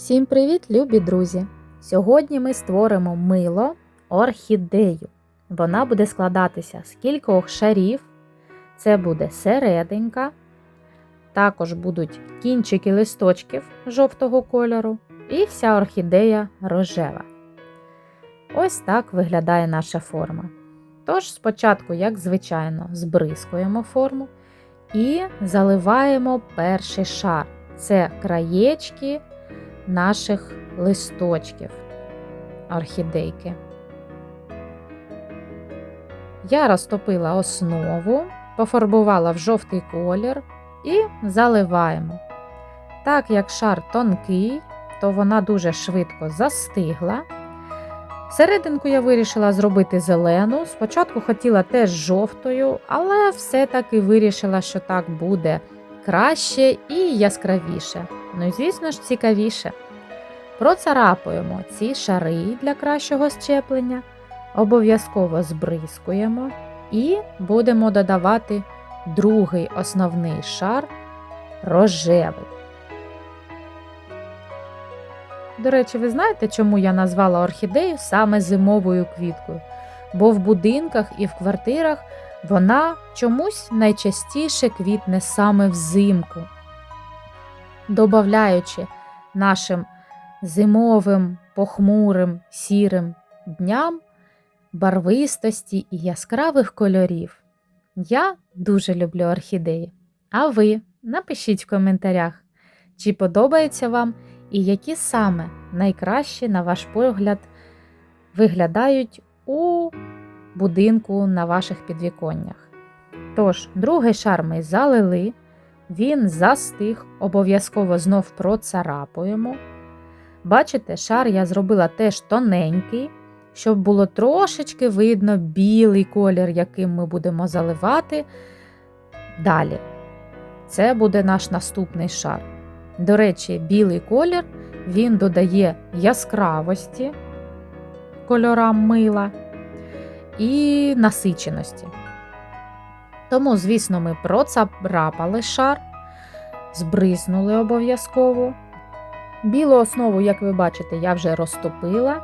Всім привіт, любі друзі! Сьогодні ми створимо мило орхідею. Вона буде складатися з кількох шарів. Це буде серединка, також будуть кінчики листочків жовтого кольору і вся орхідея рожева. Ось так виглядає наша форма. Тож, спочатку, як звичайно, збризкуємо форму і заливаємо перший шар. Це краєчки наших листочків орхідейки. Я розтопила основу, пофарбувала в жовтий колір і заливаємо. Так як шар тонкий, то вона дуже швидко застигла. Серединку я вирішила зробити зелену. Спочатку хотіла теж жовтою, але все-таки вирішила, що так буде краще і яскравіше. Ну і, звісно ж, цікавіше. Процарапуємо ці шари для кращого щеплення, обов'язково збризкуємо і будемо додавати другий основний шар рожевий. До речі, ви знаєте, чому я назвала орхідею саме зимовою квіткою? Бо в будинках і в квартирах вона чомусь найчастіше квітне саме взимку, добавляючи нашим зимовим, похмурим, сірим дням барвистості і яскравих кольорів. Я дуже люблю орхідеї. А ви напишіть в коментарях, чи подобається вам і які саме найкраще, на ваш погляд, виглядають у будинку на ваших підвіконнях. Тож, другий шар ми залили, він застиг, обов'язково знов процарапуємо. Бачите, шар я зробила теж тоненький, щоб було трошечки видно білий колір, яким ми будемо заливати. Далі. Це буде наш наступний шар. До речі, білий колір він додає яскравості кольорам мила і насиченості. Тому, звісно, ми процарапали шар, збризнули обов'язково. Білу основу, як ви бачите, я вже розтопила.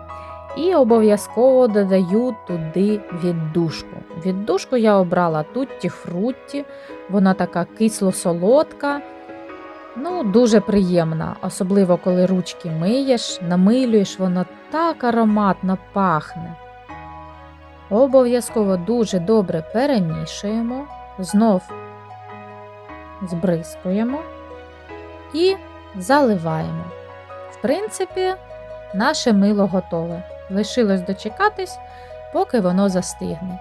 І обов'язково додаю туди віддушку. Віддушку я обрала тутті фрутті, вона така кисло-солодка, ну, дуже приємна, особливо коли ручки миєш, намилюєш, воно так ароматно пахне. Обов'язково дуже добре перемішуємо, знов збризкуємо і заливаємо. В принципі, наше мило готове. Лишилось дочекатись, поки воно застигне.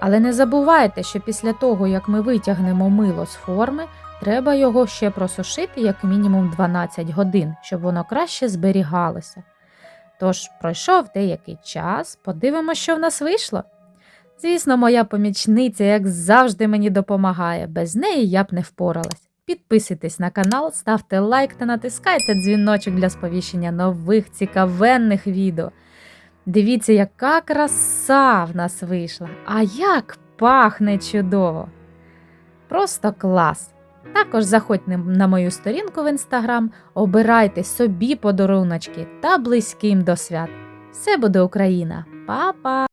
Але не забувайте, що після того, як ми витягнемо мило з форми, треба його ще просушити як мінімум 12 годин, щоб воно краще зберігалося. Тож, пройшов деякий час, подивимося, що в нас вийшло. Звісно, моя помічниця, як завжди, мені допомагає, без неї я б не впоралась. Підписуйтесь на канал, ставте лайк та натискайте дзвіночок для сповіщення нових цікавенних відео. Дивіться, яка краса в нас вийшла, а як пахне чудово! Просто клас! Також заходьте на мою сторінку в інстаграм, обирайте собі подаруночки та близьким до свят. Все буде Україна! Па-па!